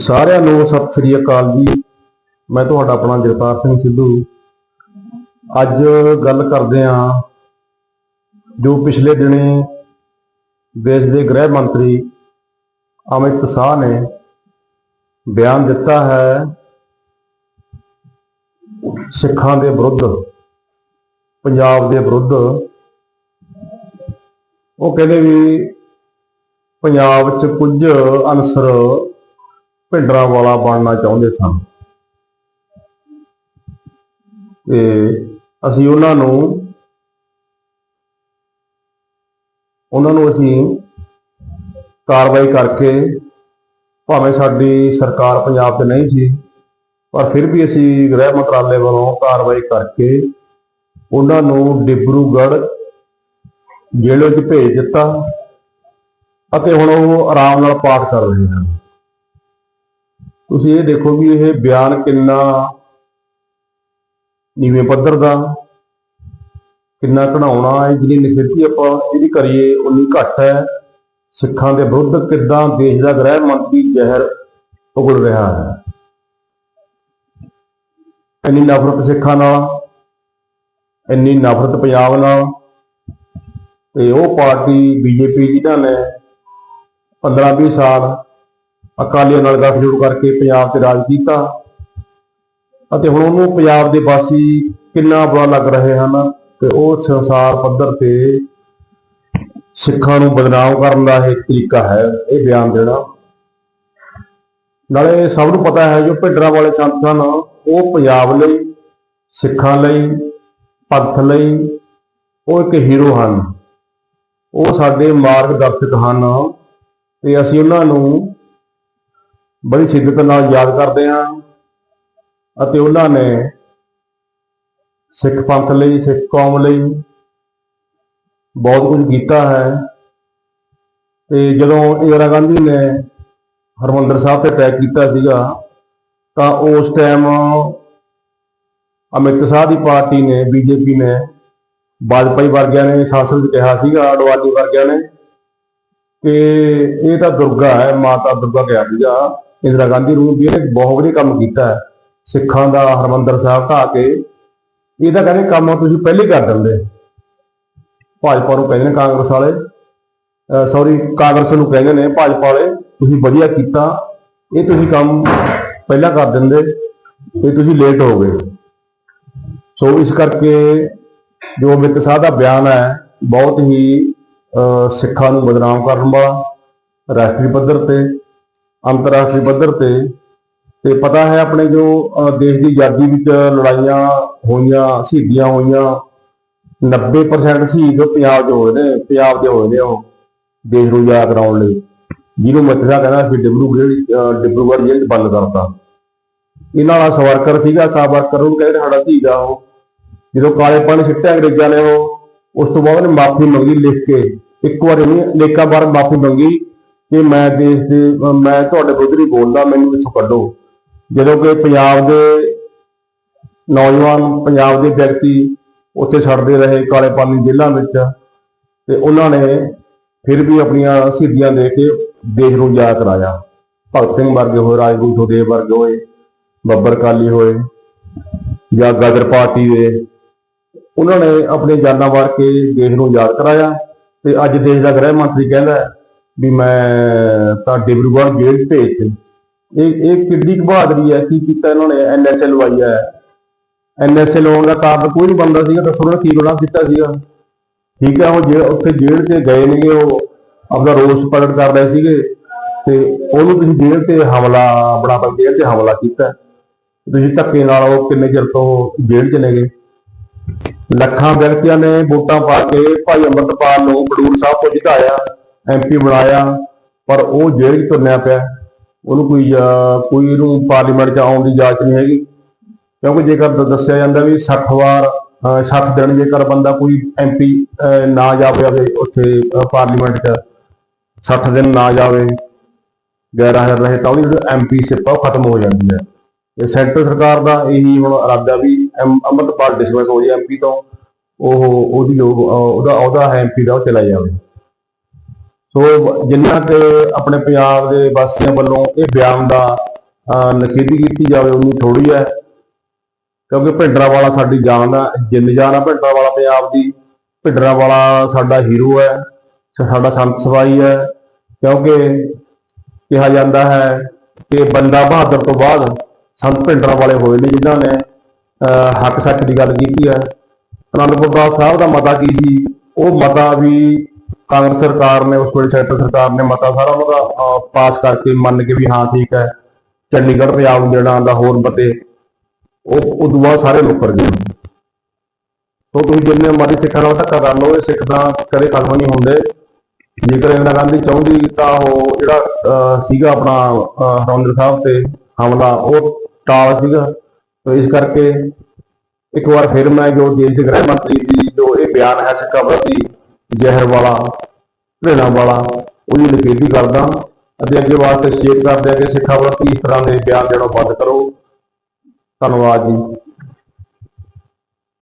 ਸਾਰਿਆਂ ਨੂੰ ਸਤਿ ਸ੍ਰੀ ਅਕਾਲ ਜੀ। ਮੈਂ ਤੁਹਾਡਾ ਆਪਣਾ ਜਗਤਾਰ ਸਿੰਘ ਸਿੱਧੂ। ਅੱਜ ਗੱਲ ਕਰਦੇ ਹਾਂ ਜੋ ਪਿਛਲੇ ਦਿਨੀ ਦੇਸ਼ ਦੇ ਗ੍ਰਹਿ ਮੰਤਰੀ ਅਮਿਤ ਸ਼ਾਹ ਨੇ ਬਿਆਨ ਦਿੱਤਾ ਹੈ ਸਿੱਖਾਂ ਦੇ ਵਿਰੁੱਧ, ਪੰਜਾਬ ਦੇ ਵਿਰੁੱਧ। ਉਹ ਕਹਿੰਦੇ ਵੀ ਪੰਜਾਬ 'ਚ ਕੁਝ ਅਨਸਰ ਭਿੰਡਰਾਂ ਵਾਲਾ ਬਣਨਾ ਚਾਹੁੰਦੇ ਸਨ। ਤੇ ਅਸੀਂ ਉਹਨਾਂ ਨੂੰ ਉਹਨਾਂ ਨੂੰ ਅਸੀਂ ਕਾਰਵਾਈ ਕਰਕੇ ਭਾਵੇਂ ਸਾਡੀ ਸਰਕਾਰ ਪੰਜਾਬ 'ਤੇ ਨਹੀਂ ਸੀ, ਪਰ ਫਿਰ ਵੀ ਅਸੀਂ ਗ੍ਰਹਿ ਮੰਤਰਾਲੇ ਵੱਲੋਂ ਕਾਰਵਾਈ ਕਰਕੇ ਉਹਨਾਂ ਨੂੰ ਡਿਬਰੂਗੜ੍ਹ ਜੇਲ੍ਹ ਵਿੱਚ ਭੇਜ ਦਿੱਤਾ ਅਤੇ ਹੁਣ ਉਹ ਆਰਾਮ ਨਾਲ ਪਾਠ ਕਰ ਰਹੇ ਹਨ। ਤੁਸੀਂ ਇਹ ਦੇਖੋ ਵੀ ਇਹ ਬਿਆਨ ਕਿੰਨਾ ਨੀਵੇਂ ਪੱਧਰ ਦਾ, ਕਿੰਨਾ ਘਣਾਉਣਾ ਹੈ, ਜਿੰਨੀ ਨਿਖੇਧੀ ਆਪਾਂ ਇਹਦੀ ਕਰੀਏ, ਉਨੀ ਘੱਟ ਹੈ। ਸਿੱਖਾਂ ਦੇ ਵਿਰੁੱਧ ਕਿੱਦਾਂ ਦੇਸ਼ ਦਾ ਗ੍ਰਹਿ ਮੰਤਰੀ ਜ਼ਹਿਰ ਉਗਲ ਰਿਹਾ ਹੈ। ਇੰਨੀ ਨਫ਼ਰਤ ਸਿੱਖਾਂ ਨਾਲ, ਇੰਨੀ ਨਫ਼ਰਤ ਪੰਜਾਬ ਨਾਲ, ਤੇ ਉਹ ਪਾਰਟੀ ਬੀਜੇਪੀ ਜਿਹਨਾਂ ਨੇ 15-20 ਸਾਲ ਅਕਾਲੀਆਂ ਨਾਲ ਗੱਠਜੋੜ ਕਰਕੇ ਪੰਜਾਬ ਤੇ ਰਾਜ ਕੀਤਾ। ਅਤੇ ਹੁਣ ਉਹਨੂੰ ਪੰਜਾਬ ਦੇ ਵਾਸੀ ਕਿੰਨਾ ਬੁਰਾ ਲੱਗ ਰਹੇ ਹਨ ਤੇ ਉਹ ਸੰਸਾਰ ਪੱਧਰ ਤੇ ਸਿੱਖਾਂ ਨੂੰ ਬਦਨਾਮ ਕਰਨ ਦਾ ਇੱਕ ਤਰੀਕਾ ਹੈ, ਇਹ ਬਿਆਨ ਦੇਣਾ। ਨਾਲੇ ਸਭ ਨੂੰ ਪਤਾ ਹੈ ਜੋ ਭਿੰਡਰਾਂ ਵਾਲੇ ਸੰਤ ਹਨ, ਉਹ ਪੰਜਾਬ ਲਈ, ਸਿੱਖਾਂ ਲਈ, ਪੰਥ ਲਈ ਉਹ ਇੱਕ ਹੀਰੋ ਹਨ। ਉਹ ਸਾਡੇ ਮਾਰਗ ਦਰਸ਼ਕ ਹਨ ਤੇ ਅਸੀਂ ਉਹਨਾਂ ਨੂੰ ਬੜੀ ਸ਼ਿੱਦਤ ਨਾਲ ਯਾਦ ਕਰਦੇ ਹਾਂ ਅਤੇ ਉਹਨਾਂ ਨੇ ਸਿੱਖ ਪੰਥ ਲਈ, ਸਿੱਖ ਕੌਮ ਲਈ ਬਹੁਤ ਕੁਝ ਕੀਤਾ ਹੈ। ਤੇ ਜਦੋਂ ਇੰਦਰਾ ਗਾਂਧੀ ਨੇ ਹਰਮੰਦਰ ਸਾਹਿਬ ਤੇ ਅਟੈਕ ਕੀਤਾ ਸੀਗਾ, ਤਾਂ ਉਸ ਟਾਈਮ ਅਮਿਤ ਸ਼ਾਹ ਦੀ ਪਾਰਟੀ ਨੇ, ਬੀਜੇਪੀ ਨੇ, ਵਾਜਪਾਈ ਵਰਗਿਆਂ ਨੇ, ਸ਼ਾਸਨ ਵਿੱਚ ਕਿਹਾ ਸੀਗਾ, ਅਡਵਾਨੀ ਵਰਗਿਆਂ ਨੇ ਕਿ ਇਹ ਤਾਂ ਦੁਰਗਾ ਹੈ, ਮਾਤਾ ਦੁਰਗਾ ਕਿਹਾ ਸੀਗਾ। ਇੰਦਰਾ ਗਾਂਧੀ ਨੂੰ ਵੀ ਇਹਨੇ ਬਹੁਤ ਵਧੀਆ ਕੰਮ ਕੀਤਾ ਸਿੱਖਾਂ ਦਾ ਹਰਮੰਦਰ ਸਾਹਿਬ ਢਾਹ ਕੇ ਇਹ ਤਾਂ ਕਹਿੰਦੇ ਕੰਮ ਤੁਸੀਂ ਪਹਿਲੇ ਕਰ ਦਿੰਦੇ। ਭਾਜਪਾ ਨੂੰ ਕਹਿੰਦੇ ਨੇ ਕਾਂਗਰਸ ਵਾਲੇ। ਸੌਰੀ ਕਾਂਗਰਸ ਨੂੰ ਕਹਿੰਦੇ ਨੇ ਭਾਜਪਾ ਵਾਲੇ, ਤੁਸੀਂ ਵਧੀਆ ਕੀਤਾ। ਇਹ ਤੁਸੀਂ ਕੰਮ ਪਹਿਲਾਂ ਕਰ ਦਿੰਦੇ ਤੇ ਤੁਸੀਂ ਲੇਟ ਹੋ ਗਏ। ਸੋ ਇਸ ਕਰਕੇ ਜੋ ਅਮਿਤ ਸ਼ਾਹ ਦਾ ਬਿਆਨ ਹੈ, ਬਹੁਤ ਹੀ ਸਿੱਖਾਂ ਨੂੰ ਬਦਨਾਮ ਕਰਨ ਵਾਲਾ, ਰਾਸ਼ਟਰੀ ਪੱਧਰ ਤੇ ਅੰਤਰਰਾਸ਼ਟਰੀ ਪੱਧਰ ਤੇ ਤੇ ਪਤਾ ਹੈ ਆਪਣੇ ਜੋ ਦੇਸ਼ ਦੀ ਆਜ਼ਾਦੀ ਵਿੱਚ ਲੜਾਈਆਂ ਹੋਈਆਂ ਸ਼ਹੀਦੀਆਂ ਹੋਈਆਂ 90% ਸ਼ਹੀਦ ਪੰਜਾਬ ਦੇ ਹੋਏ ਨੇ ਪੰਜਾਬ ਦੇ ਹੋਏ ਨੇ ਉਹ ਦੇਸ਼ ਨੂੰ ਯਾਦ ਕਰਾਉਣ ਲਈ। ਜਿਹਨੂੰ ਮਤਲਬ ਕਹਿੰਦਾ ਸੀ ਡਿਬਰੂਗੜ੍ਹ ਅਹ, ਡਿਬਰੂਗੜ੍ਹ ਜੇਲ੍ਹ 'ਚ ਬੰਦ ਕਰਤਾ। ਇਹਨਾਂ ਵਾਲਾ ਸਵਰਕਰ ਸੀਗਾ ਸਾਵਰਕਰ ਨੂੰ ਕਹਿੰਦੇ ਸਾਡਾ ਸ਼ਹੀਦ ਆ ਉਹ। ਜਦੋਂ ਕਾਲੇ ਪਾਣੀ ਸਿੱਟਿਆ ਅੰਗਰੇਜ਼ਾਂ ਨੇ ਉਹ ਉਸ ਤੋਂ ਬਾਅਦ ਉਹਨੇ ਮਾਫੀ ਮੰਗੀ ਲਿਖ ਕੇ। ਇੱਕ ਵਾਰ ਉਹਨੇ ਲੇਖਾ ਬਾਰ ਮਾਫੀ ਮੰਗੀ। ਕਿ ਮੈਂ ਦੇਸ਼ ਦੇ, ਮੈਂ ਤੁਹਾਡੇ ਵਿਰੁੱਧ ਨਹੀਂ ਬੋਲਦਾ, ਮੈਨੂੰ ਇੱਥੋਂ ਕੱਢੋ। ਜਦੋਂ ਕਿ ਪੰਜਾਬ ਦੇ ਨੌਜਵਾਨ, ਪੰਜਾਬ ਦੇ ਵਿਅਕਤੀ ਉੱਥੇ ਛੱਡਦੇ ਰਹੇ ਕਾਲੇ ਪਾਣੀ ਜੇਲ੍ਹਾਂ ਵਿੱਚ ਤੇ ਉਹਨਾਂ ਨੇ ਫਿਰ ਵੀ ਆਪਣੀਆਂ ਸ਼ਹੀਦੀਆਂ ਦੇ ਕੇ ਦੇਸ਼ ਨੂੰ ਯਾਦ ਕਰਾਇਆ। ਭਗਤ ਸਿੰਘ ਵਰਗੇ ਹੋਏ, ਰਾਜਗੁਰੂ ਸੁਖਦੇਵ ਵਰਗੇ ਹੋਏ, ਬੱਬਰ ਕਾਲੀ ਹੋਏ ਜਾਂ ਗਦਰ ਪਾਰਟੀ ਦੇ, ਉਹਨਾਂ ਨੇ ਆਪਣੇ ਜਾਨਾਂ ਵਾਰ ਕੇ ਦੇਸ਼ ਨੂੰ ਯਾਦ ਕਰਾਇਆ ਤੇ ਅੱਜ ਦੇਸ਼ ਦਾ ਗ੍ਰਹਿ ਮੰਤਰੀ ਕਹਿੰਦਾ ਵੀ ਮੈਂ ਤਾਂ ਡਿਬਰੂਗੜ੍ਹ ਜੇਲ੍ਹ 'ਚ ਭੇਜ ਤੇ ਇਹ ਇਹ ਕਿੱਡੀ ਕੁ ਬਹਾਦਰੀ ਹੈ, ਕੀ ਕੀਤਾ ਇਹਨਾਂ ਨੇ ਐਨਐਸਏ ਲਵਾਈ ਹੈ। ਐਨਐਸਏ ਲਾਉਣ ਦਾ ਕਾਰਨ ਕੋਈ ਨਹੀਂ ਬੰਦਾ ਸੀਗਾ, ਦੱਸੋ ਉਹਨਾਂ ਕੀ ਗੁਨਾਹ ਕੀਤਾ ਸੀਗਾ। ਠੀਕ ਹੈ, ਉਹ ਜੇ ਉੱਥੇ ਜੇਲ੍ਹ 'ਚ ਗਏ ਨੇਗੇ, ਉਹ ਆਪਦਾ ਰੋਸ ਪ੍ਰਗਟ ਕਰ ਰਹੇ ਸੀਗੇ ਤੇ ਉਹਨੂੰ ਤੁਸੀਂ ਜੇਲ੍ਹ ਤੇ ਹਮਲਾ ਬਣਾ ਬਣ ਜੇਲ੍ਹ ਤੇ ਹਮਲਾ ਕੀਤਾ। ਤੁਸੀਂ ਧੱਕੇ ਨਾਲ ਉਹ ਕਿੰਨੇ ਚਿਰ ਤੋਂ ਜੇਲ੍ਹ 'ਚ ਗਏ ਲੱਖਾਂ ਵਿਅਕਤੀਆਂ ਨੇ ਵੋਟਾਂ ਪਾ ਕੇ ਭਾਈ ਅੰਮ੍ਰਿਤਪਾਲ ਨੂੰ ਬਡੂਰ ਸਾਹਿਬ ਤੋਂ ਜਿਤਾਇਆ। ਐਮਪੀ ਬਣਾਇਆ ਪਰ ਉਹ ਜੇਲ੍ਹ 'ਚ ਤੁਰਨਿਆ ਪਿਆ। ਉਹਨੂੰ ਕੋਈ ਕੋਈ ਇਹਨੂੰ ਪਾਰਲੀਮੈਂਟ 'ਚ ਆਉਣ ਦੀ ਇਜਾਜ਼ਤ ਨਹੀਂ ਹੈਗੀ। ਕਿਉਂਕਿ ਜੇਕਰ ਦੱਸਿਆ ਜਾਂਦਾ ਵੀ 60 ਵਾਰ ਅਹ, 60 ਦਿਨ ਜੇਕਰ ਬੰਦਾ ਕੋਈ ਐਮਪੀ ਨਾ ਜਾਵੇ ਉੱਥੇ ਪਾਰਲੀਮੈਂਟ 'ਚ 60 ਦਿਨ ਨਾ ਜਾਵੇ ਗੈਰ ਹਾਜ਼ਰ ਰਹੇ ਤਾਂ ਉਹਦੀ ਜਿਹੜੀ ਐਮਪੀ ਸਿਪ ਆ ਉਹ ਖਤਮ ਹੋ ਜਾਂਦੀ ਹੈ। ਤੇ ਸੈਂਟਰ ਸਰਕਾਰ ਦਾ ਇਹੀ ਹੁਣ ਇਰਾਦਾ ਵੀ ਅਮ- ਅੰਮ੍ਰਿਤਪਾਲ ਡਿਸਮਿਸ ਹੋ ਜਾਏ ਐਮਪੀ ਤੋਂ ਉਹ ਉਹਦੀ ਜੋ ਉਹਦਾ ਉਹਦਾ ਹੈ ਐਮਪੀ ਦਾ ਉਹ ਚਲਾ ਜਾਵੇ। ਸੋ ਜਿੰਨਾ ਕਿ ਆਪਣੇ ਪੰਜਾਬ ਦੇ ਵਾਸੀਆਂ ਵੱਲੋਂ ਇਹ ਬਿਆਨ ਦਾ, ਅਹ ਨਖੇਦੀ ਕੀਤੀ ਜਾਵੇ, ਉਨੀ ਥੋੜੀ ਹੈ। ਕਿਉਂਕਿ ਭਿੰਡਰਾਂ ਵਾਲਾ ਸਾਡੀ ਜਾਨ ਆ, ਜਿੰਨ ਜਾਨ ਆ ਭਿੰਡਰਾਂ ਵਾਲਾ ਪੰਜਾਬ ਦੀ, ਭਿੰਡਰਾਂ ਵਾਲਾ ਸਾਡਾ ਹੀਰੋ ਹੈ ਸਾਡਾ ਸੰਤ ਸਵਾਈ ਹੈ। ਕਿਉਂਕਿ ਕਿਹਾ ਜਾਂਦਾ ਹੈ ਕਿ ਬੰਦਾ ਬਹਾਦਰ ਤੋਂ ਬਾਅਦ ਸੰਤ ਭਿੰਡਰਾਂ ਵਾਲੇ ਹੋਏ ਨੇ ਜਿਨ੍ਹਾਂ ਨੇ, ਅਹ ਹੱਕ ਸੱਚ ਦੀ ਗੱਲ ਕੀਤੀ ਹੈ। ਅਨੰਦਪੁਰ ਸਾਹਿਬ ਦਾ ਮਤਾ ਕੀ ਸੀ? ਉਹ ਮਤਾ ਵੀ ਕਾਂਗਰਸ ਸਰਕਾਰ ਨੇ ਉਸ ਵੇਲੇ ਸੈਂਟਰ ਸਰਕਾਰ ਨੇ ਮਤਾ ਸਾਰਾ ਉਹਦਾ ਪਾਸ ਕਰਕੇ ਮੰਨ ਕੇ ਵੀ ਹਾਂ ਠੀਕ ਹੈ ਚੰਡੀਗੜ੍ਹ ਪੰਜਾਬ ਨੂੰ ਦੇਣਾ ਦਾ ਹੋਰ ਮਤੇ ਉਹ ਉਦੋਂ ਬਾਅਦ ਸਾਰੇ ਮੁੱਕਰ ਗਏ। ਸੋ ਤੁਸੀਂ ਜਿੰਨੇ ਮਰਜ਼ੀ ਸਿੱਖਾਂ ਨਾਲ ਧੱਕਾ ਕਰ ਲਓ ਇਹ ਸਿੱਖ ਤਾਂ ਕਦੇ ਖਤਮ ਨਹੀਂ ਹੁੰਦੇ। ਜੇਕਰ ਇੰਦਰਾ ਗਾਂਧੀ ਚਾਹੁੰਦੀ ਤਾਂ ਉਹ ਜਿਹੜਾ ਸੀਗਾ ਆਪਣਾ ਅਹ, ਹਰਿਮੰਦਰ ਸਾਹਿਬ ਤੇ ਹਮਲਾ ਉਹ ਟਾਲ ਸੀਗਾ। ਤੋ ਇਸ ਕਰਕੇ ਇੱਕ ਵਾਰ ਫਿਰ ਮੈਂ ਜੋ ਦੇਸ਼ ਦੇ ਗ੍ਰਹਿ ਮੰਤਰੀ ਦੀ ਜੋ ਇਹ ਬਿਆਨ ਹੈ ਸਿੱਖਾਂ ਪ੍ਰਤੀ ਜ਼ਹਿਰ ਵਾਲਾ, ਘ੍ਰਿਣਾ ਵਾਲਾ, ਉਹਦੀ ਨਿਖੇਧੀ ਕਰਦਾ। ਅਤੇ ਅੱਗੇ ਵਾਸਤੇ ਸ਼ੇਅਰ ਕਰਦੇ ਆ ਕਿ ਸਿੱਖਾਂ ਪ੍ਰਤੀ ਇਸ ਤਰ੍ਹਾਂ ਦੇ ਬਿਆਨ ਦੇਣਾ ਬੰਦ ਕਰੋ। ਧੰਨਵਾਦ ਜੀ।